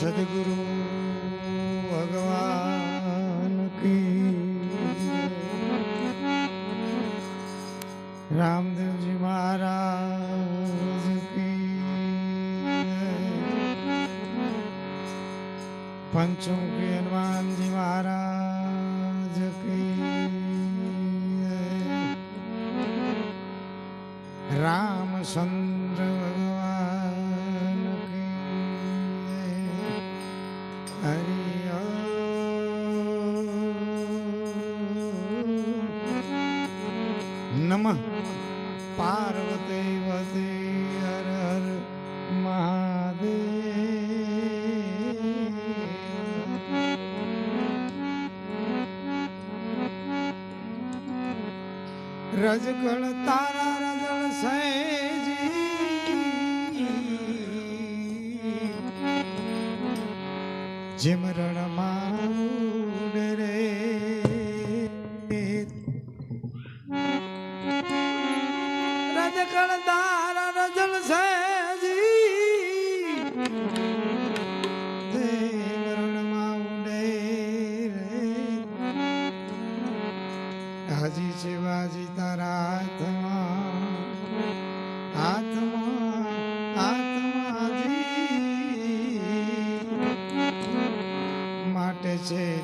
સદગુરુ ભગવાન કી રામદેવજી મહારાજ કી પંચમ કી હનુમાનજી મહારાજ કી રામચંદ્ર રજગળ તારા રજળ સૈજી જેમ રણમાં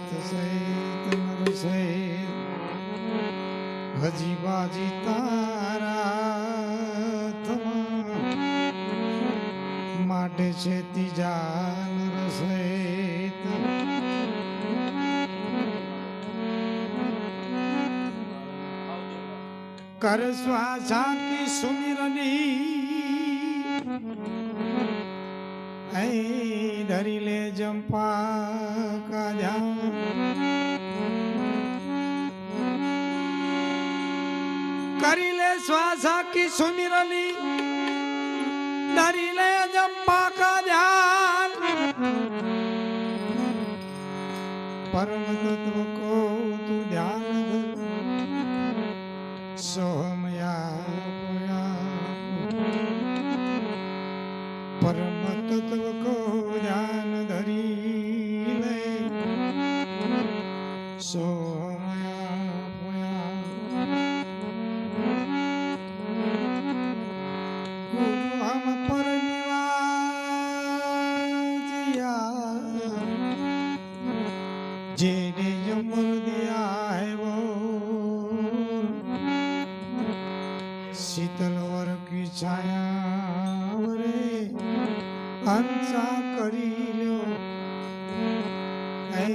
સહિત સહિત નર હજી બાજી તારા માટે છે ત્રીજા નર સહિત કર શ્વાસાની સુમિરની ધરી લે જંપા nyaman આંસા કરી લ્યો. હે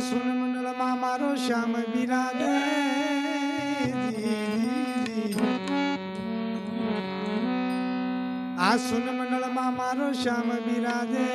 સુન મંડળમાં મારો શ્યામ બિરાજે આ સુન મંડળમાં મારો શ્યામ બિરાજે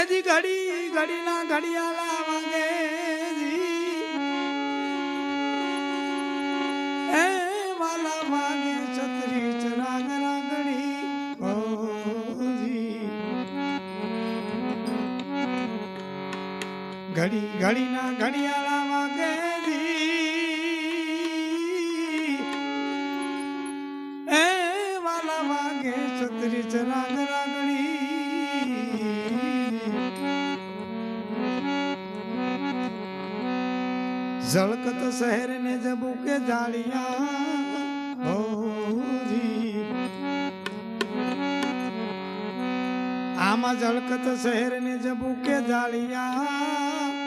એજી ઘડી, ઘડીના ઘડિયાળા વાગે જી. એ વાલા વાગે છત્રી ચરાગ રાગડી ઓ જી. ઘડી, ઘડીના ઘડિયાળા વાગે જી. એ વાલા વાગે છત્રી ચરાગ રાગડી ઝળકત શહેર ને જબુ કે જાળિયા આમાં ઝળકત શહેર ને જબુ કે જાળિયા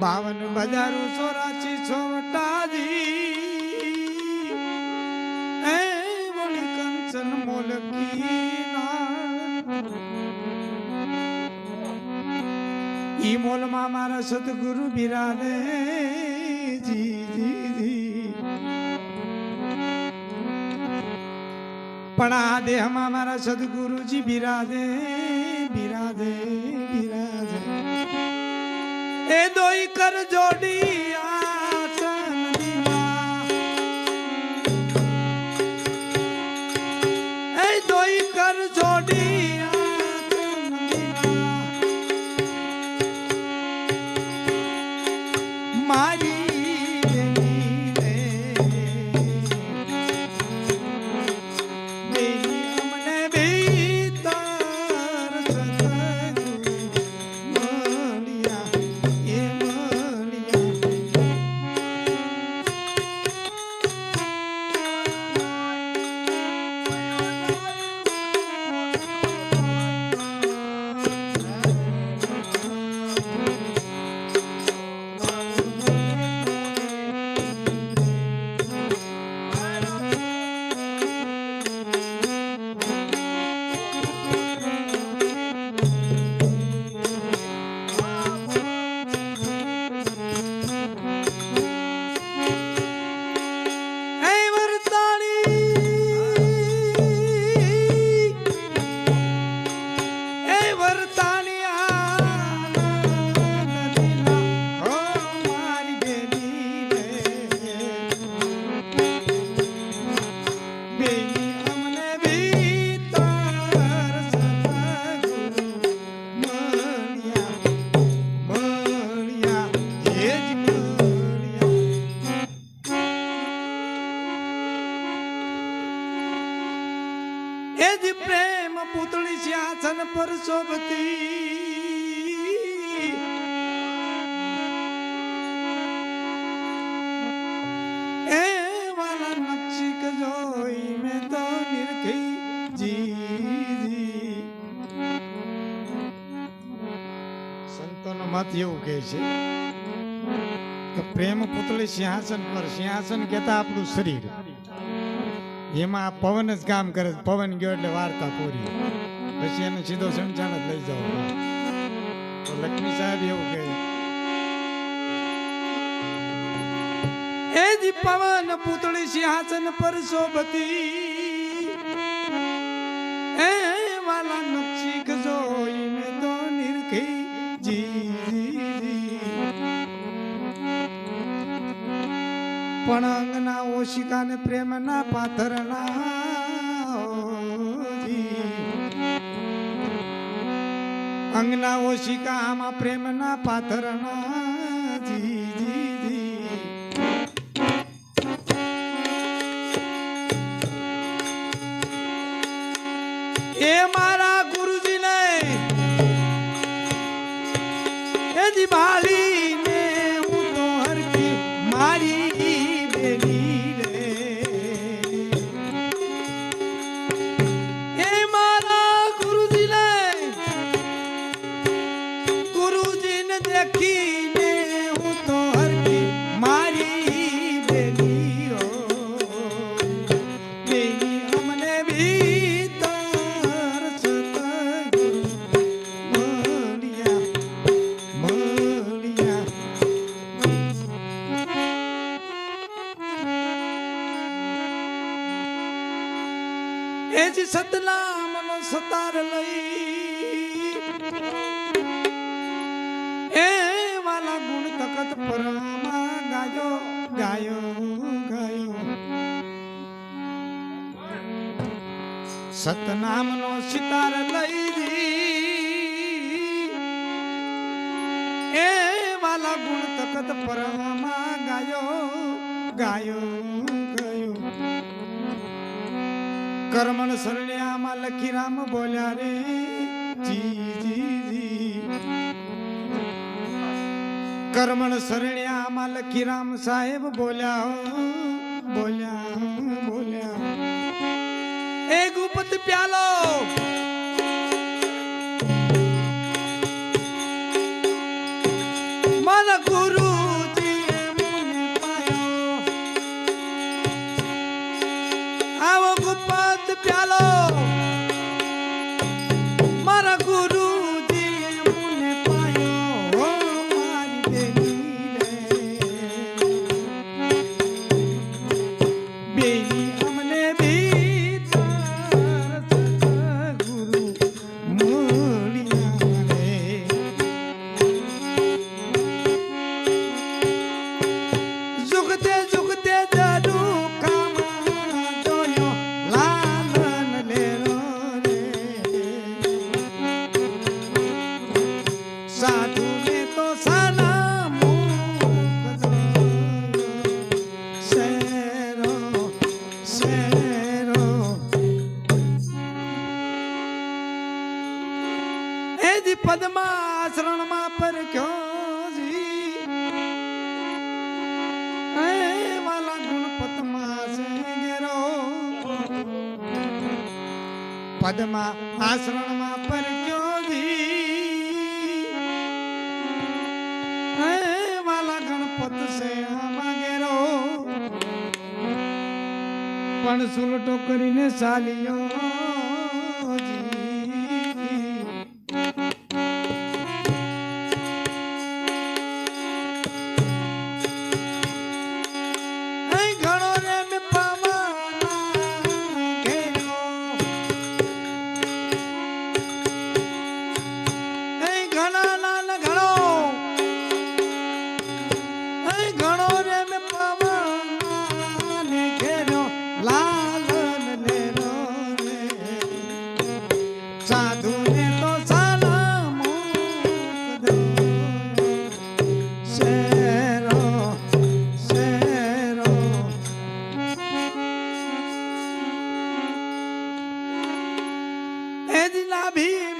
બાવન બજારું સોરાચી છોટાજી. એ બોલી કંચન મોલકી ઈ મોલમાં મારા સદગુરુ બિરાને જી જી જી. પણ આ દેહમાં મારા સદગુરુજી બિરાજે. એ દોઈ સિંહાસન પર શોભતી. એ મત એવું કહે છે કે પ્રેમ પુતળી સિંહાસન પર સિંહાસન કહેતા આપણું શરીર. એમાં પવન જ કામ કરે. પવન ગયો એટલે વાર્તા પૂરી. પછી એને સીધો સંચાણ જ લઈ જાઓ તો લક્ષ્મી સાહેબ એવું કહે એ પવન પૂતળી સિંહાસન પર શોભતી એ વાલા નક્ષિક જોઈને તો નિરખી જી. પણ અંગના ઓશિકાને પ્રેમના પાથરના અંગના ઓશિકા પ્રેમના જી એ મારા ગુરુજીને એ જી ગાયો ગાયો. સતનામ સતનામનો સિતાર લઈ દી. એ વાલા ગુણ તકત પરમા ગાયો ગાયો ગાયો. કર્મણ સરણ્યામાં લખી રામ બોલ્યા રે, જી જી જી. કર્મણ સરણ્યામાં લખી રામ સાહેબ બોલ્યા બોલ્યા બોલ્યા એ ગુપત પ્યાલો દી પદ્માસરણમાં પરખ્યો જી એ વાલા ગુણપતમાં છે ઘેરો પદમાં આશ્રણમાં સુલટો કરીને ચાલ્યો.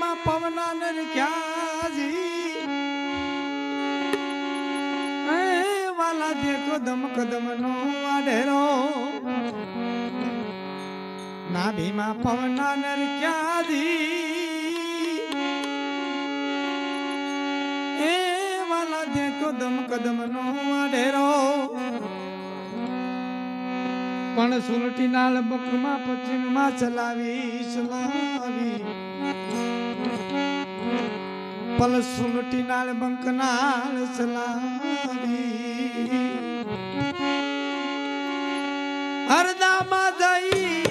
ભીમાં પવના ને ક્યાજી વાલા જે? કદમ કદમ નો વાઢેરો ના ભીમાં પવના નરખ્યાજી એ વાલા જે કદમ કદમ નો વાઢેરો પણ સુલટી નાળ બકમાં પશ્ચિમમાં ચલાવી ચલાવી. પલ સુલટી નાળ બંકનાળ ચલાવી. હરદામાં જઈને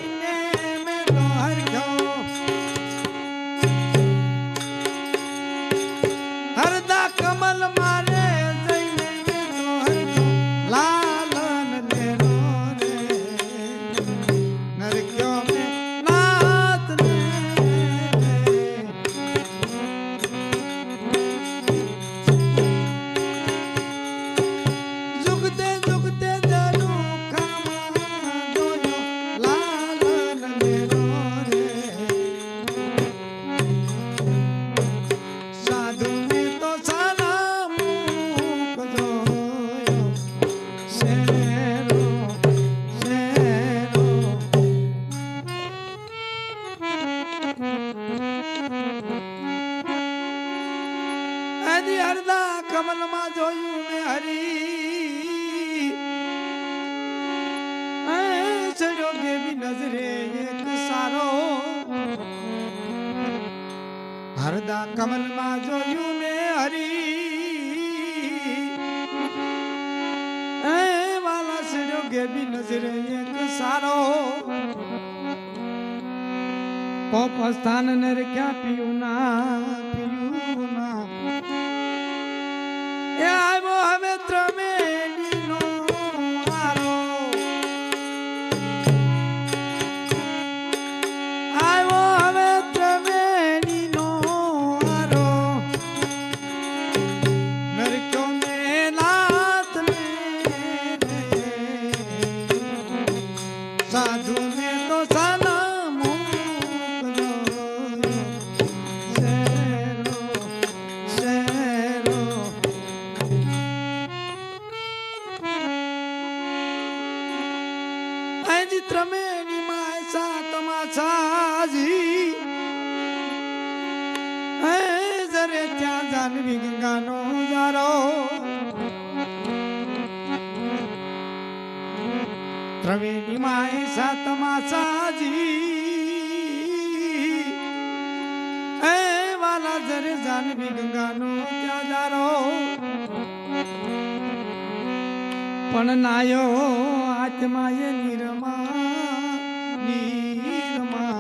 કમલમાં જોયું મેં હરી ચડ્યો કેવી નજરે એક સારો. હરદા કમલમાં જોયું મેં હરી વાલા ચડ્યો કેવી નજરે એક સારો. પોપ સ્થાન ને ક્યાં પીયું ના જાનવી ગંગાનો ત્યાં પણ નાયો આત્માએ નિરમા નિરમા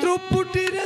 ત્રુપુટી રે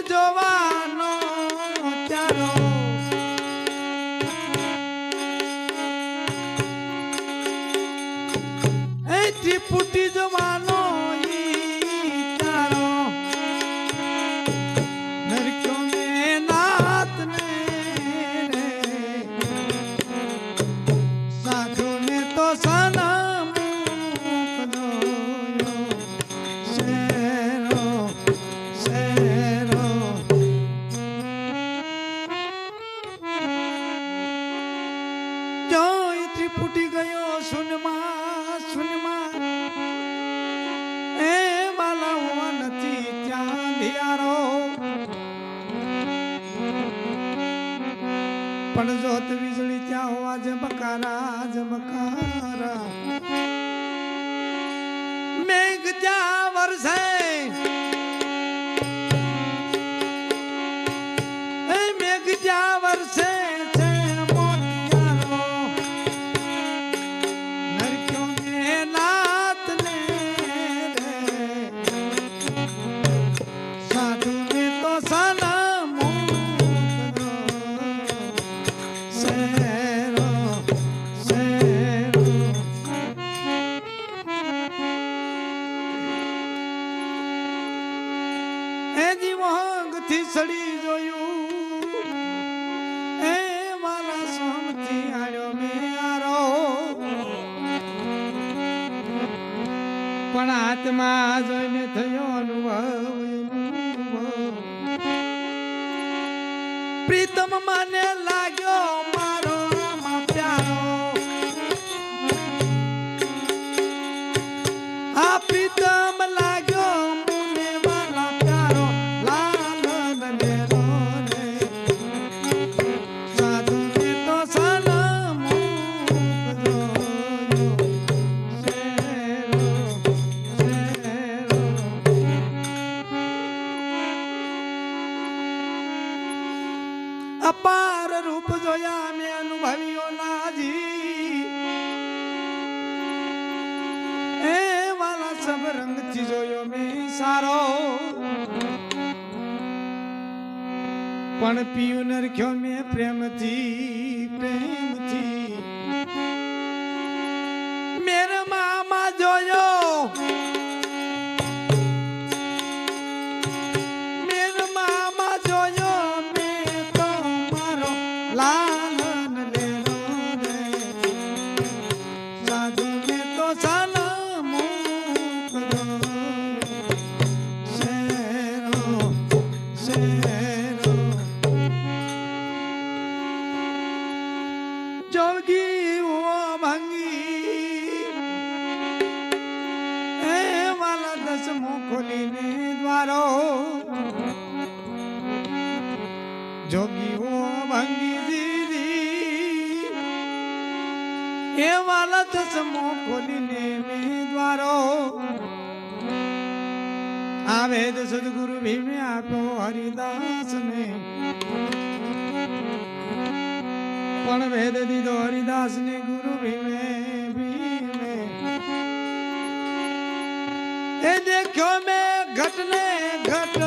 એ વાલા ચશ્મો ખોલીને વિદ્વારો આ વેદ સદગુરુ ભીમે આપ્યો હરિદાસને. પણ વેદ દીધો હરિદાસને ગુરુ ભીમે ભીમે. એ દેખ્યો મેં ઘટને ઘટ